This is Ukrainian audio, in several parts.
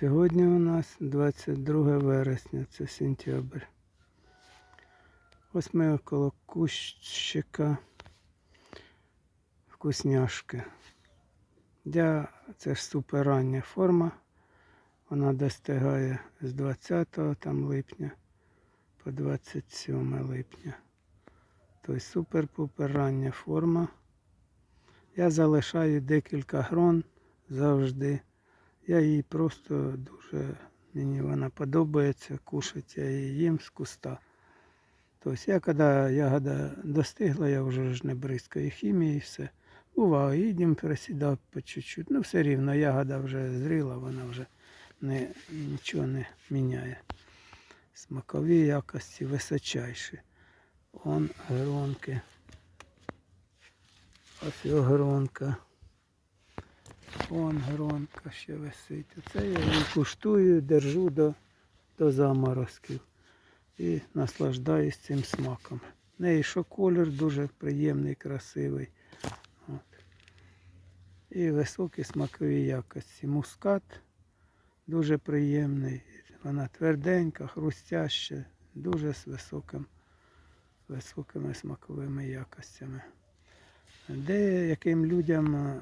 Сьогодні у нас 22 вересня, це сентябрь. Ось ми около кущика вкусняшки. Я, це ж супер рання форма. Вона достигає з 20 там липня по 27 липня. Тобто супер-пупер рання форма. Я залишаю декілька грон завжди. Я її просто дуже, мені вона подобається, кушать я її їм з куста. Тобто я коли ягода достигла, я вже ж не бризкаю хімії і все. Буває, їдемо присідав по чуть-чуть. Ну все рівно ягода вже зріла, вона вже не, нічого не міняє. Смакові якості височайші. Он гронки. Ось його гронка. Вон гронка ще висить. Оце я її куштую, держу до, до заморозків і наслаждаюсь цим смаком. В неї що колір дуже приємний, красивий. От. І високі смакові якості. Мускат дуже приємний. Вона тверденька, хрустяща, дуже з високим, високими смаковими якостями. Деяким людям е,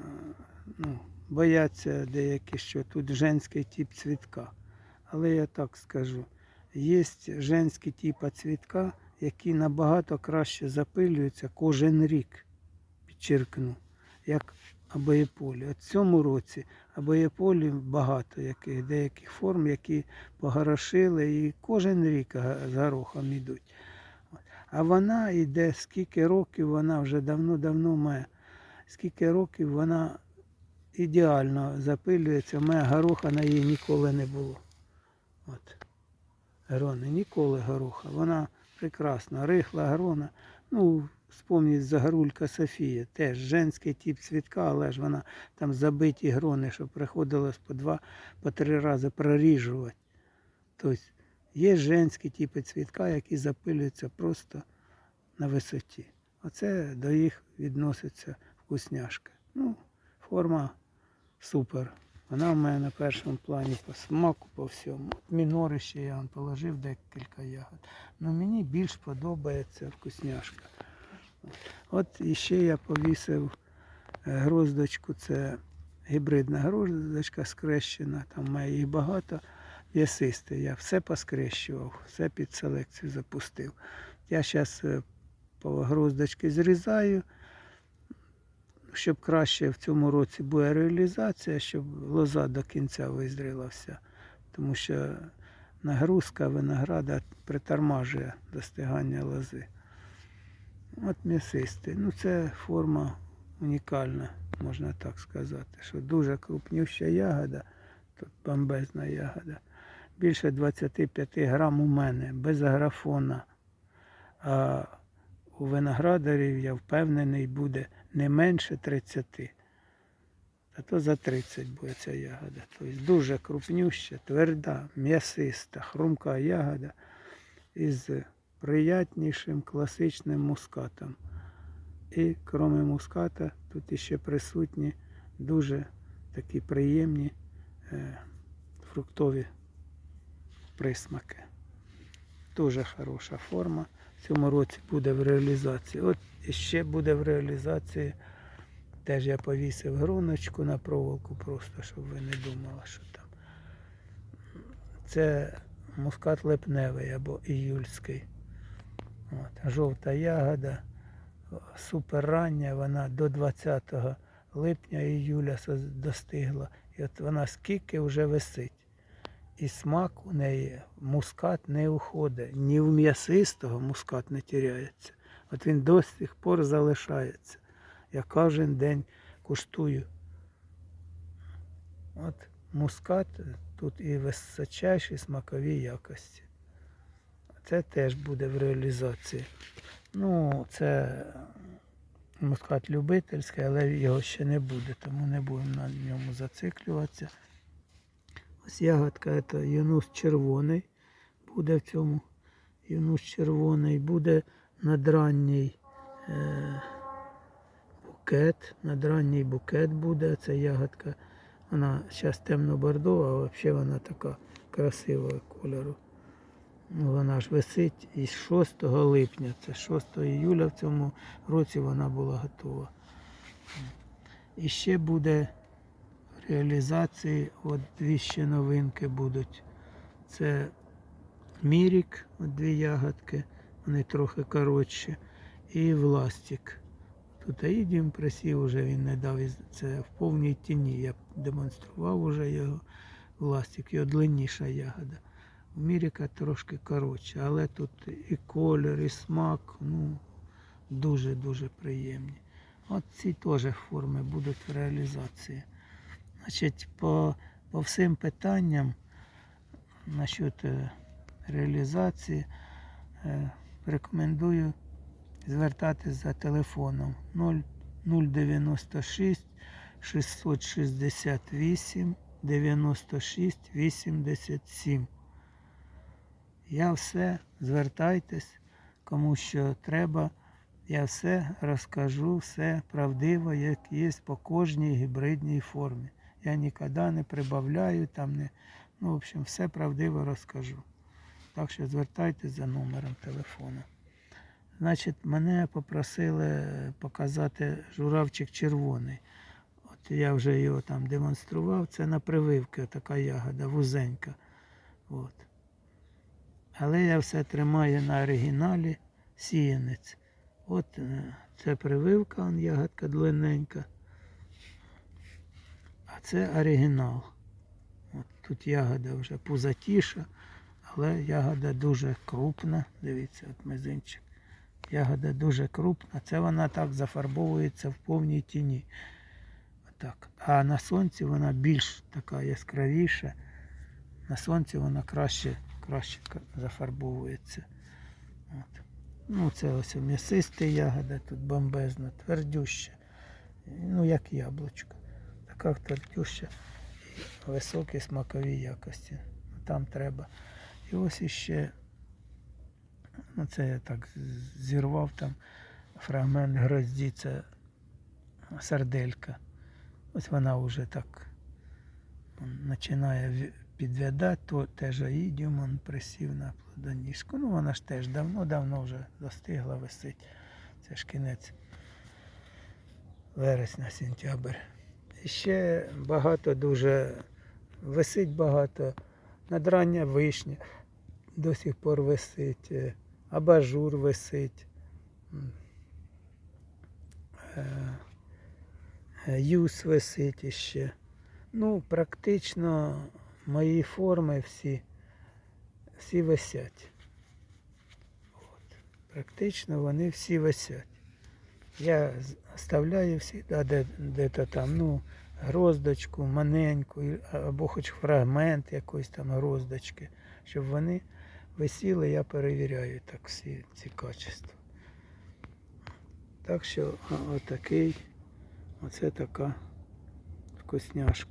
ну, бояться деякі, що тут женський тип цвітка. Але я так скажу, є женські типи цвітка, які набагато краще запилюються кожен рік, підчеркну, як абоєполі. От в цьому році абоєполі багато яких, деяких форм, які погорошили і кожен рік з горохом йдуть. А вона йде, скільки років вона вже давно-давно має, скільки років вона ідеально запилюється. У мене гороха на її ніколи не було. От. Грони, ніколи гороха. Вона прекрасна, рихла грона. Ну, вспомніть Загорулька Софія, теж женський тип цвітка, але ж вона там забиті грони, що приходилось по два, по три рази проріжувати. Тобто є женські типи цвітка, які запилюються просто на висоті. Оце до їх відноситься вкусняшка. Ну, форма супер. Вона в мене на першому плані по смаку, по всьому. Мінори ще я положив декілька ягод. Ну мені більш подобається вкусняшка. От ще я повісив е, гроздочку, це гібридна гроздочка скрещена, там має їх багато. М'ясисте. Я все поскрещував, все під селекцію запустив. Я зараз по гроздочки зрізаю, щоб краще в цьому році буде реалізація, щоб лоза до кінця визріла вся. Тому що нагрузка винограда притормажує достигання лози. От м'ясистий. Ну це форма унікальна, можна так сказати, що дуже крупнюща ягода, тут бомбезна ягода. Більше 25 грам у мене, без аграфона. А у виноградарів, я впевнений, буде не менше 30. А то за 30 буде ця ягода. Тобто дуже крупнюща, тверда, м'ясиста, хрумка ягода із приятнішим класичним мускатом. І крім муската, тут іще присутні дуже такі приємні е, фруктові присмаки. Дуже хороша форма. В цьому році буде в реалізації. От ще буде в реалізації. Теж я повісив гроночку на проволоку, просто щоб ви не думали, що там. Це мускат липневий або іюльський. От, жовта ягода, супер рання, вона до 20 липня іюля достигла. І от вона скільки вже висить. І смак у неї, мускат не уходить. Ні в м'ясистого мускат не тіряється. От він до сих пор залишається. Я кожен день куштую. От мускат тут і височайші смакові якості. Це теж буде в реалізації. Ну, це мускат любительський, але його ще не буде, тому не будемо на ньому зациклюватися. Ось ягодка це юнус червоний. Буде в цьому юнус червоний, буде надранній е, букет. Надранній букет буде. Це ягодка Вона зараз темно-бордова, а взагалі вона така красивого кольору. Ну, Вона ж висить із 6 липня, це 6 іюля в цьому році вона була готова. І ще буде в реалізації, от дві ще новинки будуть. Це Мірік, от дві ягодки, вони трохи коротші, і Властик. Тут Аїдім присів, уже він не дав це в повній тіні. Я демонстрував уже його Властик, його длинніша ягода. У Міріка трошки коротше, але тут і колір, і смак, ну, дуже-дуже приємні. От ці теж форми будуть в реалізації. Значить, по, по всім питанням насчет е, реалізації е, рекомендую звертатись за телефоном 096 668 96 87. Я все, звертайтесь, кому що треба. Я все розкажу, все правдиво, як є по кожній гібридній формі. Я ніколи не прибавляю там, не, ну, в общем, все правдиво розкажу. Так що звертайтесь за номером телефону. Значить, мене попросили показати журавчик червоний. От я вже його там демонстрував. Це на прививки така ягода, вузенька. От. Але я все тримаю на оригіналі сіянець. От е, це прививка, он ягодка длинненька. А це оригінал. От тут ягода вже пузатіша, але ягода дуже крупна. Дивіться, от мизинчик. Ягода дуже крупна. Це вона так зафарбовується в повній тіні. Отак. А на сонці вона більш така яскравіша. На сонці вона краще, краще зафарбовується. От. Ну, це ось м'ясиста ягода, тут бомбезна, твердюща. Ну, як яблучко. Така твердюща високі смакові якості. Там треба. І ось іще, ну це я так зірвав там фрагмент грозді, це сарделька. Ось вона вже так починає підвядати, то теж он присів на плодоніжку. Ну вона ж теж давно-давно вже застигла, висить. Це ж кінець вересня, сентябрь. І ще багато дуже висить багато. Надрання вишня до сих пор висить, е, абажур висить. Е, е, Юс висить іще. Ну, практично мої форми всі, всі висять. От. Практично вони всі висять. Я оставляю всі, да, де, де-то там, ну, гроздочку маленьку, або хоч фрагмент якоїсь там гроздочки, щоб вони висіли, я перевіряю так всі ці качества. Так що отакий, оце така вкусняшка.